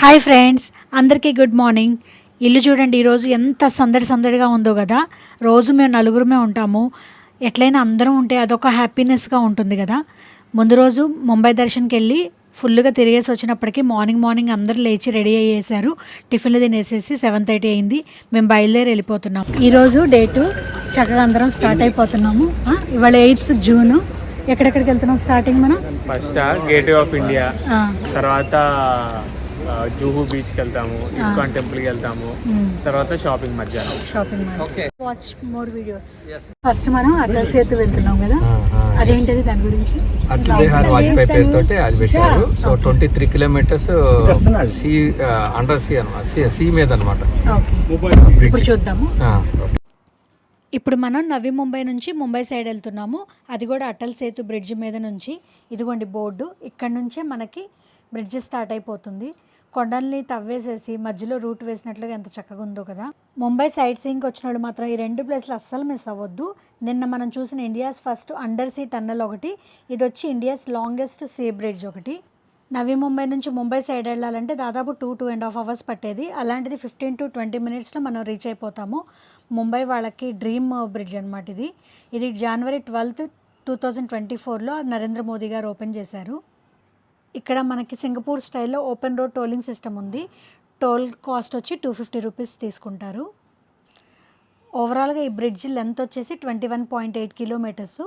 Hi friends అందరికీ good morning. ఇల్లు చూడండి ఈరోజు ఎంత సందడి సందడిగా ఉందో కదా. రోజు మేము నలుగురమే ఉంటాము. ఎట్లయినా అందరం ఉంటే అదొక హ్యాపీనెస్గా ఉంటుంది కదా. ముందు రోజు ముంబై దర్శన్కి వెళ్ళి ఫుల్గా తిరిగేసి వచ్చినప్పటికీ మార్నింగ్ మార్నింగ్ అందరూ లేచి రెడీ అయ్యేసారు. టిఫిన్లు తినేసేసి సెవెన్ థర్టీ అయింది. మేము బయలుదేరి వెళ్ళిపోతున్నాం. ఈరోజు డేటు చక్కగా అందరం స్టార్ట్ అయిపోతున్నాము. ఇవాళ ఎయిత్ జూన్. ఎక్కడెక్కడికి వెళ్తున్నాం స్టార్టింగ్ మనం? First Gate of India. తర్వాత జూహు బీచ్కి వెళ్తాము ఇస్కాన్ టెంపుల్కి వెళ్తాము. తర్వాత షాపింగ్ మధ్యాహ్నం. Shopping mall watch more videos first మనం అటల్ సేతు వెళ్తున్నాం కదా. అదేంటిది దాని గురించి? అటల్ బిహార్ వాజ్పేయి పేరుతోటి అది పెట్టారు. So twenty three kilometres sea under sea అనమాట సీ మీద అనమాట ఓకే ఇప్పుడు చూద్దాము. ఇప్పుడు మనం నవి ముంబై నుంచి ముంబై సైడ్ వెళ్తున్నాము. అది కూడా అటల్ సేతు బ్రిడ్జ్ మీద నుంచి. ఇదిగోండి బోర్డు. ఇక్కడ నుంచే మనకి బ్రిడ్జ్ స్టార్ట్ అయిపోతుంది. కొండల్ని తవ్వేసేసి మధ్యలో రూట్ వేసినట్లుగా ఎంత చక్కగా ఉందో కదా. ముంబై సైట్ సీయింగ్కి వచ్చిన వాళ్ళు మాత్రం ఈ రెండు ప్లేస్లు అస్సలు మిస్ అవ్వద్దు. నిన్న మనం చూసిన India's first under sea tunnel ఒకటి ఇది వచ్చి ఇండియాస్ లాంగెస్ట్ సీ బ్రిడ్జ్ ఒకటి. నవీ ముంబై నుంచి ముంబై సైడ్ వెళ్ళాలంటే దాదాపు two two and half hours పట్టేది. అలాంటిది ఫిఫ్టీన్ టు ట్వంటీ మినిట్స్లో మనం రీచ్ అయిపోతాము. ముంబై వాళ్ళకి డ్రీమ్ బ్రిడ్జ్ అనమాట ఇది. ఇది January twelfth two thousand twenty ఫోర్లో నరేంద్ర మోదీ గారు ఓపెన్ చేశారు. ఇక్కడ మనకి సింగపూర్ స్టైల్లో ఓపెన్ రోడ్ టోలింగ్ సిస్టమ్ ఉంది. టోల్ కాస్ట్ వచ్చి టూ ఫిఫ్టీ రూపీస్ తీసుకుంటారు. ఓవరాల్గా ఈ బ్రిడ్జ్ లెంత్ వచ్చేసి twenty one point eight kilometres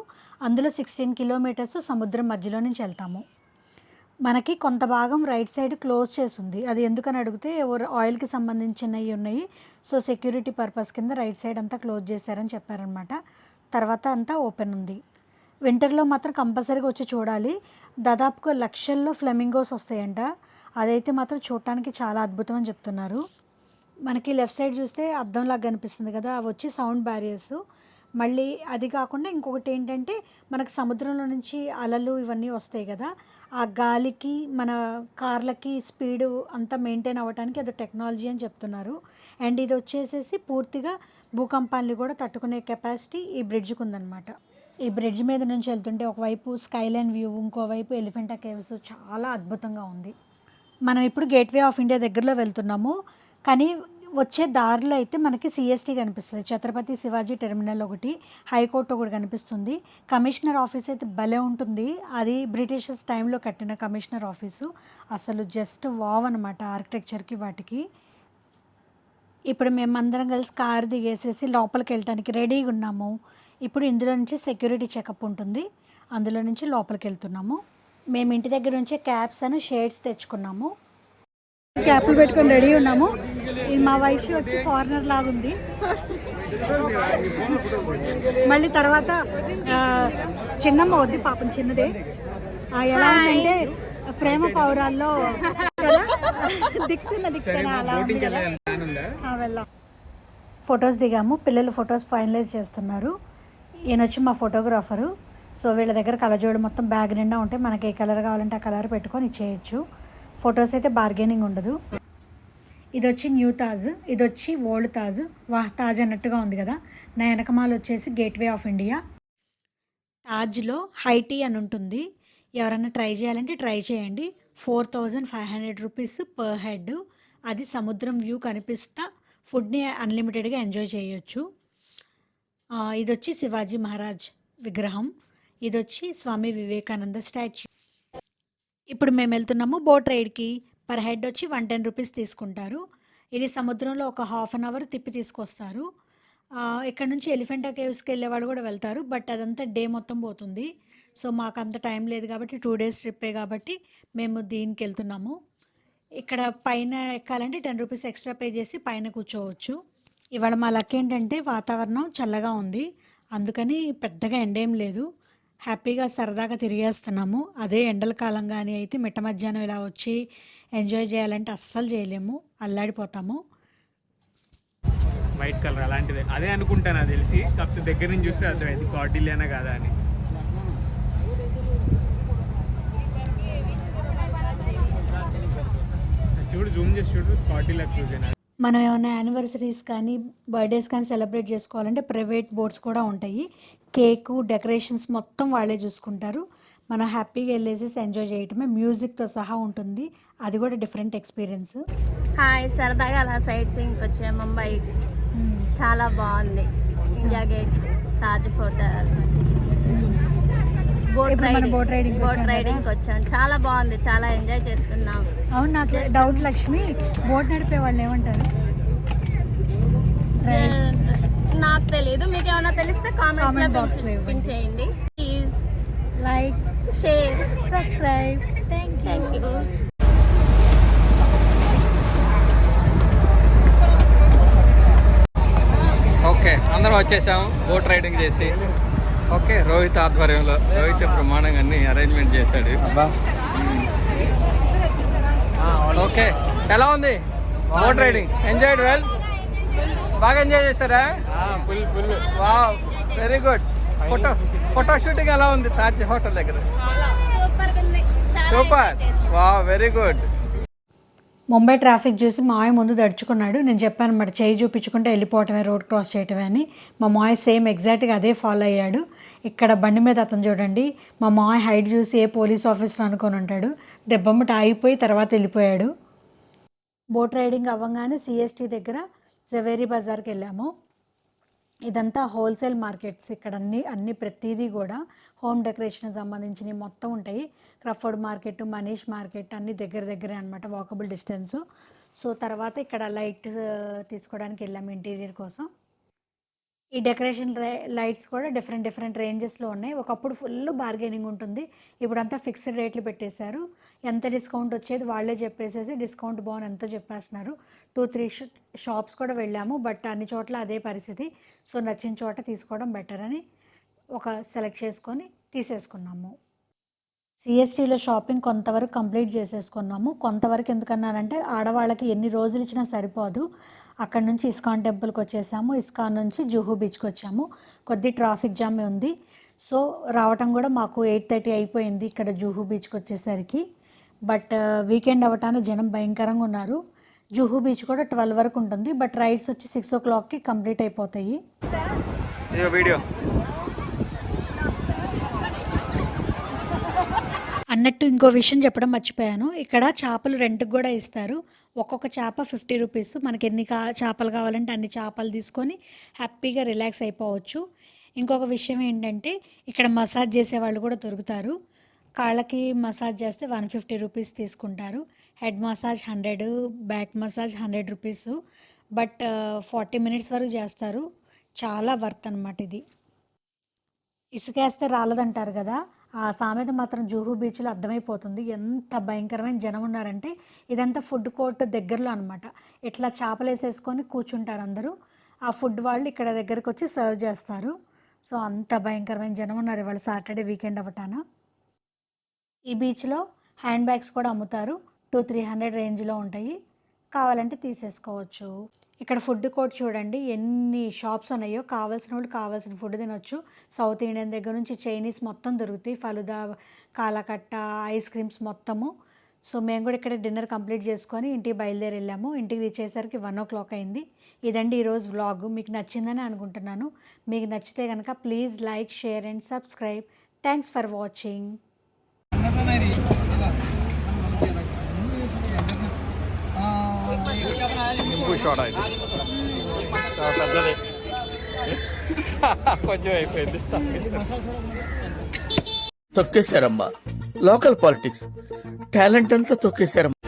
అందులో సిక్స్టీన్ కిలోమీటర్స్ సముద్రం మధ్యలో నుంచి వెళ్తాము. మనకి కొంత భాగం రైట్ సైడ్ క్లోజ్ చేసి ఉంది. అది ఎందుకని అడిగితే ఎవరు ఆయిల్కి సంబంధించినవి ఉన్నాయి. సో సెక్యూరిటీ పర్పస్ కింద రైట్ సైడ్ అంతా క్లోజ్ చేశారని చెప్పారనమాట తర్వాత అంతా ఓపెన్ ఉంది. వింటర్లో మాత్రం కంపల్సరీగా వచ్చి చూడాలి. దాదాపుగా లక్షల్లో ఫ్లెమింగోస్ వస్తాయంట. అదైతే మాత్రం చూడటానికి చాలా అద్భుతం అని చెప్తున్నారు. మనకి లెఫ్ట్ సైడ్ చూస్తే అద్దంలాగా కనిపిస్తుంది కదా అవి వచ్చి సౌండ్ బ్యారియర్స్. మళ్ళీ అది కాకుండా ఇంకొకటి ఏంటంటే మనకు సముద్రంలో నుంచి అలలు ఇవన్నీ వస్తాయి కదా ఆ గాలికి మన కార్లకి స్పీడ్ అంతా మెయింటైన్ అవ్వడానికి అది టెక్నాలజీ అని చెప్తున్నారు. అండ్ ఇది వచ్చేసేసి పూర్తిగా భూకంపాన్ని కూడా తట్టుకునే కెపాసిటీ ఈ బ్రిడ్జ్కి ఉందన్నమాట ఈ బ్రిడ్జ్ మీద నుంచి వెళ్తుంటే ఒకవైపు స్కైలైన్ వ్యూ ఇంకోవైపు ఎలిఫెంటా కేవ్స్ చాలా అద్భుతంగా ఉంది. మనం ఇప్పుడు గేట్వే ఆఫ్ ఇండియా దగ్గరలో వెళ్తున్నాము. కానీ వచ్చే దారిలో అయితే మనకి సిఎస్టీ కనిపిస్తుంది. ఛత్రపతి శివాజీ టెర్మినల్ ఒకటి హైకోర్టు ఒకటి కనిపిస్తుంది. కమిషనర్ ఆఫీస్ అయితే భలే ఉంటుంది. అది బ్రిటిషర్స్ టైంలో కట్టిన కమిషనర్ ఆఫీసు. అసలు జస్ట్ వావ్ అనమాట ఆర్కిటెక్చర్కి వాటికి. ఇప్పుడు మేమందరం కలిసి కార్ దిగేసేసి లోపలికి వెళ్ళటానికి రెడీగా ఉన్నాము. ఇప్పుడు ఇందులో నుంచి సెక్యూరిటీ చెకప్ ఉంటుంది. అందులో నుంచి లోపలికి వెళ్తున్నాము. మేము ఇంటి దగ్గర నుంచి క్యాప్స్ అని షేడ్స్ తెచ్చుకున్నాము. క్యాప్లు పెట్టుకొని రెడీ ఉన్నాము. ఇది మా వయసు వచ్చి ఫారినర్ లాగా ఉంది. మళ్ళీ తర్వాత చిన్నమ్మ వద్ది పాపం చిన్నదే. ఎలా ఉందంటే ప్రేమ పౌరాల్లో దిక్కున అలా ఉంది కదా? ఫొటోస్ దిగాము. పిల్లలు ఫొటోస్ ఫైనలైజ్ చేస్తున్నారు. ఈయన వచ్చి మా ఫోటోగ్రాఫరు. సో వీళ్ళ దగ్గర కలజోడు మొత్తం బ్యాగ్ నిండా ఉంటే మనకి ఏ కలర్ కావాలంటే ఆ కలర్ పెట్టుకొని ఇచ్చేయచ్చు. ఫొటోస్ అయితే బార్గెనింగ్ ఉండదు. ఇది వచ్చి న్యూ తాజ్. ఇది వచ్చి ఓల్డ్ తాజ్. వాహ్ తాజ్ అన్నట్టుగా ఉంది కదా. నా వెనకమాల వచ్చేసి గేట్వే ఆఫ్ ఇండియా. తాజ్లో హైటీ అని ఉంటుంది. ఎవరైనా ట్రై చేయాలంటే ట్రై చేయండి. Four thousand five hundred rupees per head. అది సముద్రం వ్యూ కనిపిస్తా. ఫుడ్ని అన్లిమిటెడ్గా ఎంజాయ్ చేయొచ్చు. ఇది వచ్చి శివాజీ మహారాజ్ విగ్రహం. ఇది వచ్చి స్వామి వివేకానంద స్టాచ్యూ. ఇప్పుడు మేము వెళ్తున్నాము బోట్ రైడ్కి. పర్ హెడ్ వచ్చి వన్ టెన్ రూపీస్ తీసుకుంటారు. ఇది సముద్రంలో ఒక హాఫ్ అన్ అవర్ తిప్పి తీసుకొస్తారు. ఇక్కడ నుంచి ఎలిఫెంటా కేవ్స్కి వెళ్ళేవాళ్ళు కూడా వెళ్తారు. బట్ అదంతా డే మొత్తం పోతుంది. సో మాకు అంత టైం లేదు కాబట్టి టూ డేస్ ట్రిప్పే కాబట్టి మేము దీనికి వెళ్తున్నాము. ఇక్కడ పైన ఎక్కాలంటే టెన్ రూపీస్ ఎక్స్ట్రా పే చేసి పైన కూర్చోవచ్చు. ఇవాళ మా లక్ ఏంటంటే వాతావరణం చల్లగా ఉంది. అందుకని పెద్దగా ఎండ ఏం లేదు. హ్యాపీగా సరదాగా తిరిగేస్తున్నాము. అదే ఎండల కాలం కానీ అయితే మిట్ట మధ్యాహ్నం ఇలా వచ్చి ఎంజాయ్ చేయాలంటే అస్సలు చేయలేము. అల్లాడిపోతాము. వైట్ కలర్ అలాంటిదే. అదే అనుకుంటాను నాకు తెలిసి. కాకపోతే దగ్గర నుంచి చూస్తే అర్థమైంది. కార్డిలియానా కాదా అని. చూడు జూమ్ చేసి చూడు. కార్డిలియా క్రూజ్ మనం ఏమైనా యానివర్సరీస్ కానీ బర్త్డేస్ కానీ సెలబ్రేట్ చేసుకోవాలంటే ప్రైవేట్ బోర్డ్స్ కూడా ఉంటాయి. కేకు డెకరేషన్స్ మొత్తం వాళ్ళే చూసుకుంటారు. మనం హ్యాపీగా వెళ్ళేసి ఎంజాయ్ చేయటమే మ్యూజిక్తో సహా ఉంటుంది. అది కూడా డిఫరెంట్ ఎక్స్పీరియన్స్ హాయ్ సరదాగా అలా సైట్ సీయింగ్కి వచ్చే. ముంబై. చాలా బాగుంది. India gate Taj hotel boat riding riding. కి బోట్ వచ్చాం చాలా బాగుంది. చాలా ఎంజాయ్ చేస్తున్నాం. అవును నాకు డౌట్ లక్ష్మి బోట్ నడిపే వాళ్ళు ఏమంటారు? నాకు తెలియదు మీకు ఏమైనా తెలిస్తే కామెంట్స్ ఇవ్వండి. పిన్ చేయండి please like share subscribe thank you thank you okay అందరం వచ్చేసాం. బోట్ రైడింగ్ చేసి. ఓకే రోహిత్ ఆధ్వర్యంలో. రోహిత్ ప్రమాణంగా అన్ని అరేంజ్మెంట్ చేశాడు. ఓకే ఎలా ఉంది? బోట్ రైడింగ్ ఎంజాయ్డ్ వెల్ బాగా ఎంజాయ్ చేశారా? ఫుల్ ఫుల్ వా very good photo photo shooting ఎలా ఉంది? తాజ్ హోటల్ దగ్గర. సూపర్ ఉంది. చాలా సూపర్ enjoy చేశాం. వా వెరీ గుడ్ ముంబై ట్రాఫిక్ చూసి మా మాయ ముందు దడుచుకున్నాడు. నేను చెప్పాను అనమాట చేయి చూపించుకుంటే వెళ్ళిపోవటమే రోడ్ క్రాస్ చేయటమే అని. మా మాయ సేమ్ ఎగ్జాక్ట్గా అదే ఫాలో అయ్యాడు. ఇక్కడ బండి మీద అతను చూడండి మా మాయ హైట్ చూసి ఏ పోలీస్ ఆఫీసర్ అనుకొని ఉంటాడు. దెబ్బమ్మట ఆగిపోయి తర్వాత వెళ్ళిపోయాడు. బోట్ రైడింగ్ అవ్వగానే సిఎస్టీ దగ్గర జవేరీ బజార్కి వెళ్ళాము. ఇదంతా హోల్సేల్ మార్కెట్స్ ఇక్కడ అన్ని అన్ని ప్రతిదీ కూడా హోమ్ డెకరేషన్ సంబంధించినవి మొత్తం ఉంటాయి. క్రఫర్డ్ మార్కెట్ మనీష్ మార్కెట్ అన్ని దగ్గర దగ్గరే అనమాట వాకబుల్ డిస్టెన్స్. సో తర్వాత ఇక్కడ లైట్ తీసుకోవడానికి వెళ్ళాము ఇంటీరియర్ కోసం. ఈ డెకరేషన్ లైట్స్ కూడా డిఫరెంట్ డిఫరెంట్ రేంజెస్లో ఉన్నాయి. ఒకప్పుడు ఫుల్ బార్గెనింగ్ ఉంటుంది. ఇప్పుడు అంతా ఫిక్స్డ్ రేట్లు పెట్టేశారు. ఎంత డిస్కౌంట్ వచ్చేది వాళ్ళే చెప్పేసేసి డిస్కౌంట్ బాగుంది ఎంతో చెప్పేస్తున్నారు. టూ త్రీ షాప్స్ కూడా వెళ్ళాము. బట్ అన్ని చోట్ల అదే పరిస్థితి. సో నచ్చిన చోట తీసుకోవడం బెటర్ అని ఒక సెలెక్ట్ చేసుకొని తీసేసుకున్నాము. సిఎస్టీలో షాపింగ్ కొంతవరకు కంప్లీట్ చేసేసుకున్నాము. కొంతవరకు ఎందుకన్నానంటే ఆడవాళ్ళకి ఎన్ని రోజులు ఇచ్చినా సరిపోదు. అక్కడ నుంచి ఇస్కాన్ టెంపుల్కి వచ్చేసాము. ఇస్కాన్ నుంచి జుహూ బీచ్కి వచ్చాము. కొద్ది ట్రాఫిక్ జామ్ ఉంది. సో రావటం కూడా మాకు ఎయిట్ థర్టీ అయిపోయింది ఇక్కడ జుహూ బీచ్కి వచ్చేసరికి. బట్ వీకెండ్ అవ్వటానికి జనం భయంకరంగా ఉన్నారు. జూహూ బీచ్ కూడా ట్వెల్వ్ వరకు ఉంటుంది. బట్ రైడ్స్ వచ్చి సిక్స్ ఓ క్లాక్కి కంప్లీట్ అయిపోతాయి. వీడియో. అన్నట్టు ఇంకో విషయం చెప్పడం మర్చిపోయాను. ఇక్కడ చేపలు రెంట్కి కూడా ఇస్తారు. ఒక్కొక్క చేప ఫిఫ్టీ రూపీస్. మనకి ఎన్ని కా చేపలు కావాలంటే అన్ని చేపలు తీసుకొని హ్యాపీగా రిలాక్స్ అయిపోవచ్చు. ఇంకొక విషయం ఏంటంటే ఇక్కడ మసాజ్ చేసే వాళ్ళు కూడా దొరుకుతారు. కాళ్ళకి మసాజ్ చేస్తే వన్ ఫిఫ్టీ రూపీస్ తీసుకుంటారు. Head massage hundred back massage hundred rupees. But forty minutes వరకు చేస్తారు. చాలా వర్త్ అనమాట ఇది. ఇసుకేస్తే రాలదంటారు కదా? ఆ సామెత మాత్రం జూహు బీచ్లో అర్థమైపోతుంది. ఎంత భయంకరమైన జనం ఉన్నారంటే ఇదంతా ఫుడ్ కోర్ట్ దగ్గరలో అనమాట ఇట్లా చేపలు వేసేసుకొని కూర్చుంటారు అందరూ. ఆ ఫుడ్ వాళ్ళు ఇక్కడ దగ్గరకు వచ్చి సర్వ్ చేస్తారు. సో అంత భయంకరమైన జనం ఉన్నారు ఇవాళ సాటర్డే వీకెండ్ అవటాన ఈ బీచ్లో హ్యాండ్ బ్యాగ్స్ కూడా అమ్ముతారు. టూ త్రీ హండ్రెడ్ రేంజ్లో ఉంటాయి. కావాలంటే తీసేసుకోవచ్చు. ఇక్కడ ఫుడ్ కోర్ట్ చూడండి ఎన్ని షాప్స్ ఉన్నాయో కావాల్సిన వాళ్ళు కావాల్సిన ఫుడ్ తినొచ్చు. సౌత్ ఇండియన్ దగ్గర నుంచి చైనీస్ మొత్తం దొరుకుతాయి. ఫలుదా కాలకట్ట ఐస్ క్రీమ్స్ మొత్తము. సో మేము కూడా ఇక్కడ డిన్నర్ కంప్లీట్ చేసుకొని ఇంటికి బయలుదేరి వెళ్ళాము. ఇంటికి రీచ్ అయ్యేసరికి వన్ ఓ క్లాక్ అయింది. ఇదండి ఈరోజు వ్లాగ్ మీకు నచ్చిందని అనుకుంటున్నాను. మీకు నచ్చితే కనుక please like share and subscribe. Thanks for watching. Shot అయితే. చాలా పెద్దది. కొంచెం అయిపోయింది. తొక్కేశారమ్మా. లోకల్ పాలిటిక్స్ టాలెంట్ అంతా తొక్కేశారమ్మా.